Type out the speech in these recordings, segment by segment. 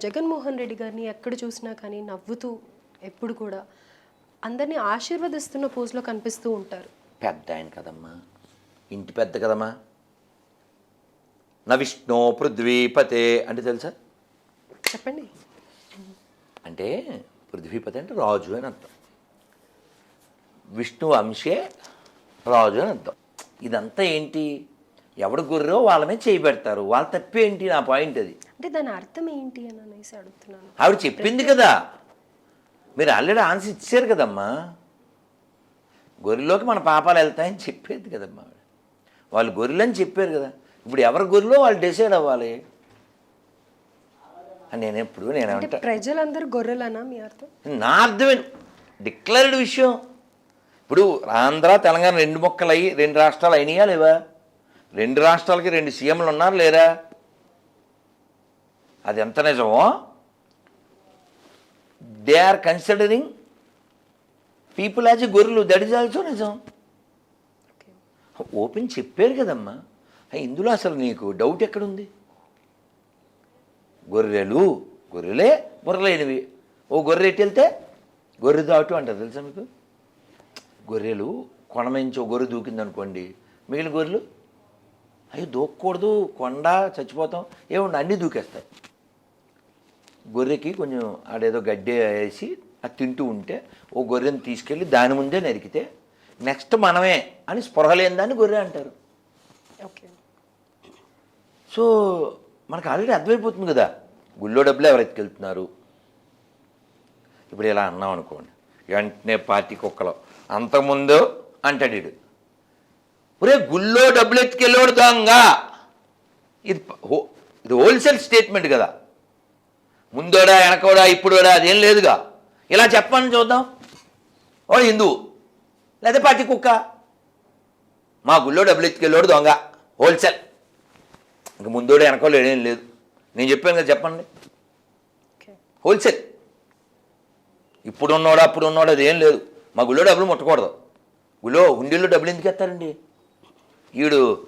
జగన్మోహన్ రెడ్డి గారిని ఎక్కడ చూసినా కానీ నవ్వుతూ ఎప్పుడు కూడా అందరినీ ఆశీర్వదిస్తున్న పోజ్లో కనిపిస్తూ ఉంటారు. పెద్ద ఆయన కదమ్మా. ఇంటి పెద్ద కదమ్మా. నా విష్ణు పృథ్వీపతే అంటే తెలుసా? చెప్పండి. అంటే పృథ్వీపతి అంటే రాజు అని అర్థం. విష్ణు అంశే రాజు అని అర్థం. ఇదంతా ఏంటి? ఎవడు గుర్రో వాళ్ళ మీద చేయి పెడతారు. వాళ్ళ తప్పేంటి నా పాయింట్ అది? అంటే దాని అర్థం ఏంటి అని అనేసి అడుగుతున్నాను. ఆవిడ చెప్పింది కదా. మీరు ఆల్రెడీ ఆన్సర్ ఇచ్చారు కదమ్మా. గొర్రెలోకి మన పాపాలు వెళ్తాయని చెప్పేది కదమ్మా వాళ్ళు గొర్రెలని చెప్పారు కదా. ఇప్పుడు ఎవరి గొర్రెలో వాళ్ళు డిసైడ్ అవ్వాలి? అని నేను ఎప్పుడు నేను ప్రజలందరూ గొర్రెలనా మీ అర్థం? నా అర్థమే. డిక్లర్డ్ విషయం. ఇప్పుడు ఆంధ్ర తెలంగాణ రెండు మొక్కలు అయ్యి రెండు రాష్ట్రాలు అయినాయా లేవా? రెండు రాష్ట్రాలకి రెండు సీఎంలు ఉన్నారు లేరా? అది ఎంత నిజమో? They are considering people as a గొర్రెలు. దట్ ఇస్ ఆల్సో నిజం. ఓపెన్ చెప్పారు కదమ్మా. ఇందులో అసలు నీకు డౌట్ ఎక్కడుంది? గొర్రెలు గొర్రెలే మురలేనివి ఓ గొర్రె ఎట్టి వెళ్తే? గొర్రె దాటు అంటారు తెలుసా మీకు? గొర్రెలు కొనమించి ఓ గొర్రె దూకిందనుకోండి. మిగిలిన గొర్రెలు? అయ్యో దూకకూడదు కొండ చచ్చిపోతాం. ఏముండి అన్నీ దూకేస్తాయి. గొర్రెకి కొంచెం ఆడేదో గడ్డి వేసి అది తింటూ ఉంటే ఓ గొర్రెని తీసుకెళ్ళి దాని ముందే నరికితే నెక్స్ట్ మనమే అని స్పృహ లేని దాన్ని గొర్రె అంటారు. ఓకే. సో మనకు ఆల్రెడీ అర్థమైపోతుంది కదా. గుళ్ళో డబ్బులు ఎవరు ఎత్తుకెళ్తున్నారు ఇప్పుడు ఇలా అన్నాం అనుకోండి. వెంటనే పార్టీ కుక్కలో అంతకుముందు అంటాడు ఒరే గుళ్ళో డబ్బులు ఎత్తుకెళ్ళాడు దొంగ. ఇది ఇది హోల్సేల్ స్టేట్మెంట్ కదా. ముందోడా వెనకోడా ఇప్పుడోడా అదేం లేదుగా. ఇలా చెప్పమని చూద్దాం. వాడు హిందువు లేదా పార్టీ కుక్క. మా గుళ్ళో డబ్బులు ఎత్తుకెళ్ళాడు దొంగ హోల్సేల్. ఇంక ముందోడు వెనకోళ్ళు ఏం లేదు. నేను చెప్పాను కదా చెప్పండి. హోల్సేల్. ఇప్పుడు ఉన్నోడు అప్పుడు ఉన్నోడు అది లేదు. మా గుళ్ళో డబ్బులు ముట్టకూడదు. గుళ్ళో హుండీల్లో డబ్బులు ఎందుకు ఎత్తారండి? వీడు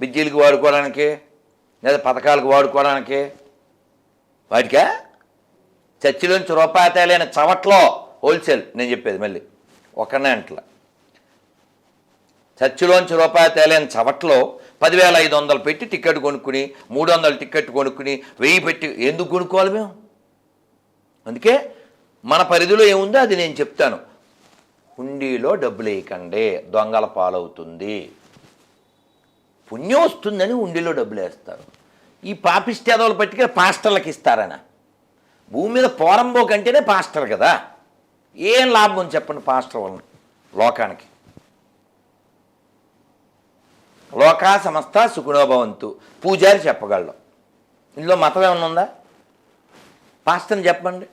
బిజ్జీలకు వాడుకోవడానికి లేదా పథకాలకు వాడుకోవడానికి? వాటికా చర్చిలోంచి రూపాయి తేలైన చవట్లో హోల్సేల్ నేను చెప్పేది మళ్ళీ. ఒకనే అంటలా. చర్చిలోంచి రూపాయి తేలేని చవట్లో పదివేల ఐదు వందలు పెట్టి టికెట్ కొనుక్కుని మూడు వందలు టికెట్ కొనుక్కుని వెయ్యి పెట్టి ఎందుకు కొనుక్కోవాలి మేము? అందుకే మన పరిధిలో ఏముందో అది నేను చెప్తాను. హుండీలో డబ్బులు వేయకండి దొంగల పాలవుతుంది. పుణ్యం వస్తుందని ఉండిలో డబ్బులు వేస్తారు. ఈ పాపిష్టాదవులు పట్టుకుని పాస్టర్లకు ఇస్తారన. భూమి మీద పోరంబో కంటేనే పాస్టర్ కదా. ఏం లాభం చెప్పండి పాస్టర్ వలన లోకానికి. లోకా సమస్త సుఖినోభవంతు పూజారి చెప్పగలడు. ఇందులో మతం ఏమన్నా ఉందా? పాస్టర్ని చెప్పండి.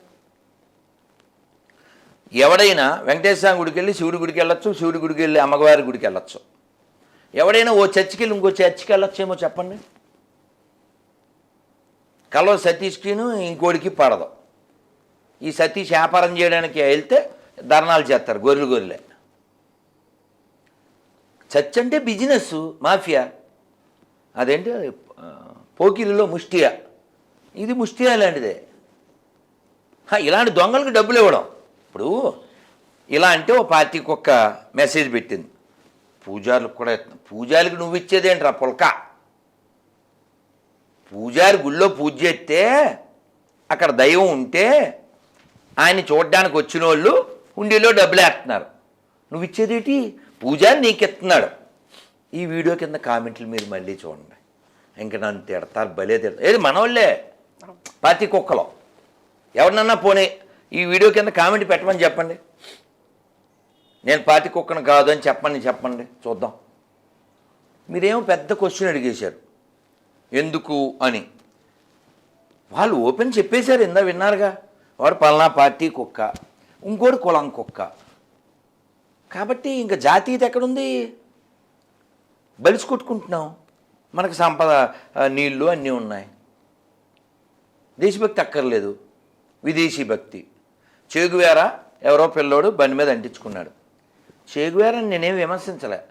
ఎవడైనా వెంకటేశ్వర గుడికి వెళ్ళి శివుడి గుడికి వెళ్ళొచ్చు శివుడి గుడికి వెళ్ళి అమ్మవారి గుడికి వెళ్ళొచ్చు ఎవడైనా ఓ చర్చికి వెళ్ళి ఇంకో చర్చికి వెళ్ళొచ్చేమో చెప్పండి. కలవ సతీష్కిను ఇంకోడికి పడదు. ఈ సతీష్ వ్యాపారం చేయడానికి వెళ్తే ధర్నాలు చేస్తారు గొర్రెలు గొర్రెలే. చర్చ్ అంటే బిజినెస్ మాఫియా. అదేంటి? పోకిరిలో ముష్టియా. ఇది ముష్టియా లాంటిదే. ఇలాంటి దొంగలకు డబ్బులు ఇవ్వడం. ఇప్పుడు ఇలా అంటే ఓ పార్టీకి ఒక మెసేజ్ పెట్టింది. పూజారులకు కూడా. పూజారికి నువ్వు ఇచ్చేదేంట్రా పుల్క? పూజారి గుళ్ళో పూజ చేస్తే అక్కడ దైవం ఉంటే ఆయన చూడడానికి వచ్చిన వాళ్ళు హుండీలో డబ్బులు వేస్తున్నారు నువ్వు ఇచ్చేదేటి? పూజారి నీకు ఇస్తున్నాడు ఈ వీడియో కింద కామెంట్లు మీరు మళ్ళీ చూడండి. ఇంక నన్ను తిడతారు భలే తిడతారు. ఏది మనోళ్ళే? పార్టీ కుక్కలో. ఎవరినన్నా పోనీ ఈ వీడియో కింద కామెంట్ పెట్టమని చెప్పండి. నేను పార్టీ కుక్కను కాదు అని చెప్పండి చెప్పండి. చూద్దాం. మీరేమో పెద్ద క్వశ్చన్ అడిగేశారు. ఎందుకు అని. వాళ్ళు ఓపెన్ చెప్పేశారు ఇందా విన్నారుగా. వాడు పలానా పార్టీ కుక్క ఇంకోటి కులం కుక్క. కాబట్టి ఇంకా జాతీయత ఎక్కడుంది? బలిసి కొట్టుకుంటున్నాం. మనకు సంపద నీళ్ళు నీళ్ళు అన్నీ ఉన్నాయి. దేశభక్తి అక్కర్లేదు. విదేశీ భక్తి. చేగువేరా ఎవరో పిల్లోడు బండి మీద అంటించుకున్నాడు. చేగువేరని నేనేం విమర్శించలే.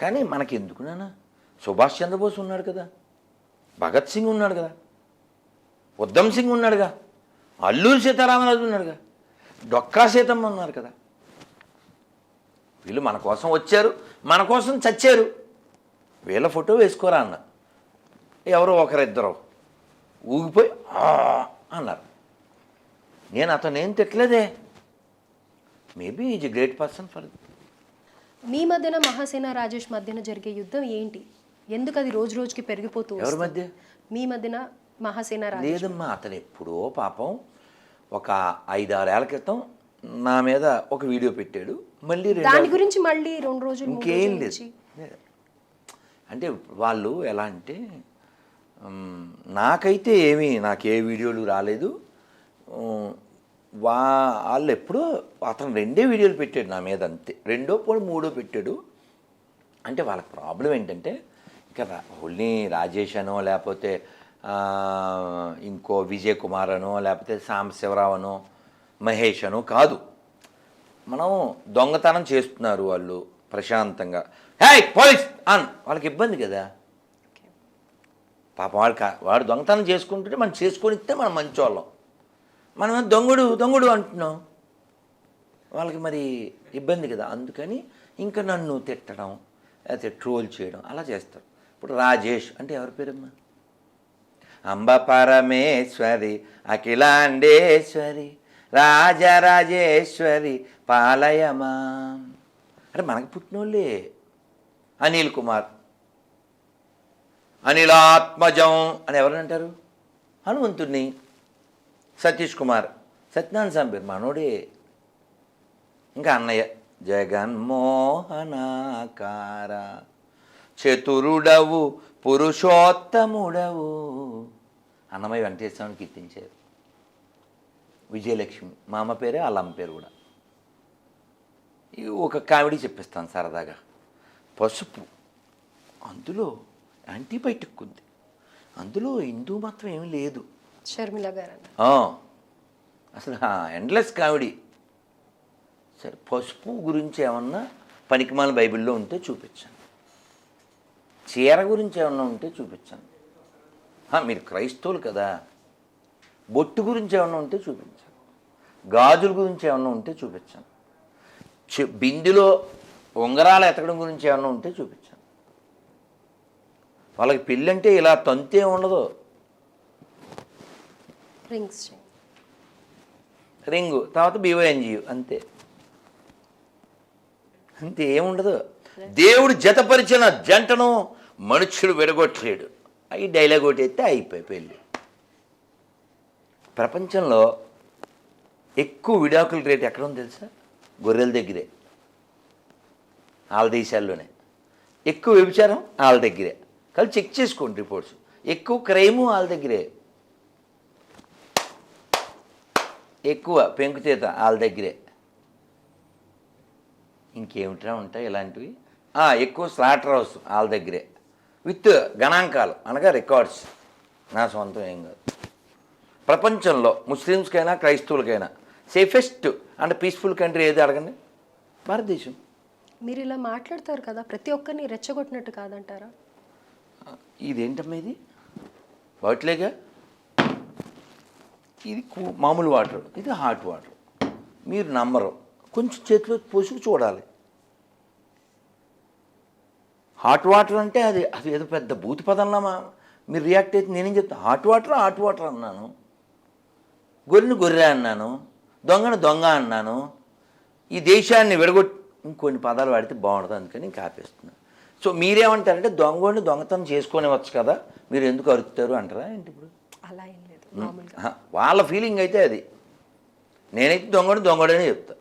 కానీ మనకి ఎందుకు నాన్న? సుభాష్ చంద్రబోస్ ఉన్నాడు కదా. భగత్ సింగ్ ఉన్నాడు కదా. ఉద్దమ్ సింగ్ ఉన్నాడుగా. అల్లూరి సీతారామరాజు ఉన్నాడుగా. డొక్కా సీతమ్మ ఉన్నారు కదా. వీళ్ళు మన కోసం వచ్చారు మన కోసం చచ్చారు. వీళ్ళ ఫోటో వేసుకోరా అన్న. ఎవరో ఒకరిద్దరు. ఊగిపోయి "ఆ" అన్నారు. నేను అతను ఏం తిట్టలేదే. Maybe is a great person for me మధ్యన మహాసేన రాజేష్ మధ్యన జరిగే యుద్ధం ఏంటి? ఎందుకు అది రోజు రోజుకి పెరిగిపోతూ ఎవరి? మధ్య? మీ మధ్యన మహాసేన రాజేష్. లేదమ్మా అతను ఎప్పుడో పాపం ఒక ఐదారేళ్ళ క్రితం నా మీద ఒక వీడియో పెట్టాడు. మళ్ళీ దాని గురించి మళ్ళీ రెండు రోజులు ఇంకేం లేదు. అంటే వాళ్ళు ఎలా అంటే నాకైతే ఏమీ నాకు ఏ వీడియోలు రాలేదు. వా వాళ్ళు ఎప్పుడో అతను రెండే వీడియోలు పెట్టాడు నా మీద అంతే. రెండో పోయి మూడో పెట్టాడు. అంటే వాళ్ళకి ప్రాబ్లం ఏంటంటే ఇంకా ఓన్లీ రాజేష్ అనో లేకపోతే ఇంకో విజయ్ కుమార్ అనో లేకపోతే సాంబశివరావు అనో మహేష్ అనో కాదు. మనం దొంగతనం చేస్తున్నారు వాళ్ళు ప్రశాంతంగా. Hey police! అన్. వాళ్ళకి ఇబ్బంది కదా. పాపం వాడు వాడు దొంగతనం చేసుకుంటుంటే మనం చేసుకొని ఇస్తే మనం మంచోళ్ళం. మనం దొంగడు దొంగడు అంటున్నాం. వాళ్ళకి మరి ఇబ్బంది కదా. అందుకని ఇంకా నన్ను తిట్టడం లేకపోతే ట్రోల్ చేయడం అలా చేస్తారు. ఇప్పుడు రాజేష్ అంటే ఎవరి పేరమ్మా? అంబ పరమేశ్వరి అఖిలాండేశ్వరి రాజరాజేశ్వరి పాలయమా? అంటే మనకు పుట్టినోళ్ళే అనిల్ కుమార్. అనిలాత్మజం అని ఎవరిని అంటారు? హనుమంతుణ్ణి. సతీష్ కుమార్. సత్యనారాయణ స్వామి పేరు మనోడే. ఇంకా అన్నయ్య. జగన్మోహనాకార. చతురుడవు పురుషోత్తముడవు. అన్నమయ్య వెంకటేశ్వరాన్ని కీర్తించారు. విజయలక్ష్మి. మా అమ్మ పేరే వాళ్ళ అమ్మ పేరు కూడా. ఒక కామెడీ చెప్పిస్తాను సరదాగా. పసుపు. అందులో యాంటీబయాటిక్ ఉంది. అందులో హిందూ మాత్రం ఏమీ లేదు. షర్మిల గారు అసలు ఎండ్లెస్ కామెడీ. సరే పసుపు గురించి ఏమన్నా పనికిమాల బైబిల్లో ఉంటే చూపించాను చీర గురించి ఏమన్నా ఉంటే చూపించాను మీరు క్రైస్తవులు కదా. బొట్టు గురించి ఏమన్నా ఉంటే చూపించాను గాజుల గురించి ఏమన్నా ఉంటే చూపించాను చె- బిందులో ఉంగరాలు ఎతకడం గురించి ఏమన్నా ఉంటే చూపించాను వాళ్ళకి పెళ్ళంటే ఇలా తంతే ఉండదు. రింగ్స్ చేయండి. రింగు తర్వాత బీఓఎన్జియు అంతే. అంతే ఏముండదు. దేవుడు జతపరిచిన జంటను మనుష్యుడు విడగొట్టలేడు. ఈ డైలాగ్ ఒకటి ఎత్తే అయిపోయి పెళ్ళి. ప్రపంచంలో ఎక్కువ విడాకుల రేట్ ఎక్కడ ఉంది తెలుసా? గొర్రెల దగ్గరే. వాళ్ళ దేశాల్లోనే. ఎక్కువ వ్యభిచారం వాళ్ళ దగ్గరే. కానీ చెక్ చేసుకోండి రిపోర్ట్స్. ఎక్కువ క్రైము వాళ్ళ దగ్గరే. ఎక్కువ పెంకుతీత వాళ్ళ దగ్గరే. ఇంకేమిట్రా ఉంటాయి ఇలాంటివి? ఎక్కువ స్లాటర్ హౌస్ వాళ్ళ దగ్గరే. విత్ గణాంకాలు అనగా రికార్డ్స్ నా సొంతం ఏం కాదు. ప్రపంచంలో ముస్లిమ్స్కైనా క్రైస్తవులకైనా సేఫెస్ట్ అండ్ పీస్ఫుల్ కంట్రీ ఏది అడగండి? భారతదేశం. మీరు ఇలా మాట్లాడతారు కదా ప్రతి ఒక్కరిని రెచ్చగొట్టినట్టు కాదంటారా? ఇదేంటమ్మా ఇది? వాటిలేగా? ఇది మామూలు వాటర్. ఇది హాట్ వాటర్. మీరు నమ్మరు. కొంచెం చేతిలో పోసుకు చూడాలి. హాట్ వాటర్ అంటే అది అది ఏదో పెద్ద భూతి పదంలా మీరు రియాక్ట్ అయితే నేనేం చెప్తాను హాట్ వాటర్ హాట్ వాటర్ అన్నాను. గొర్రెని గొర్రె అన్నాను. దొంగను దొంగ అన్నాను. ఈ దేశాన్ని విడగొట్టి ఇంకొన్ని పదాలు వాడితే బాగుండదు. అందుకని ఇంకా ఆపేస్తున్నాను సో మీరేమంటారంటే దొంగని దొంగతనం చేసుకొనివచ్చు కదా. మీరు ఎందుకు అరుకుతారు అంటారా ఏంటి ఇప్పుడు? అలా వాళ్ళ ఫీలింగ్ అయితే అది. నేనైతే దొంగడు దొంగడనే చెప్తా.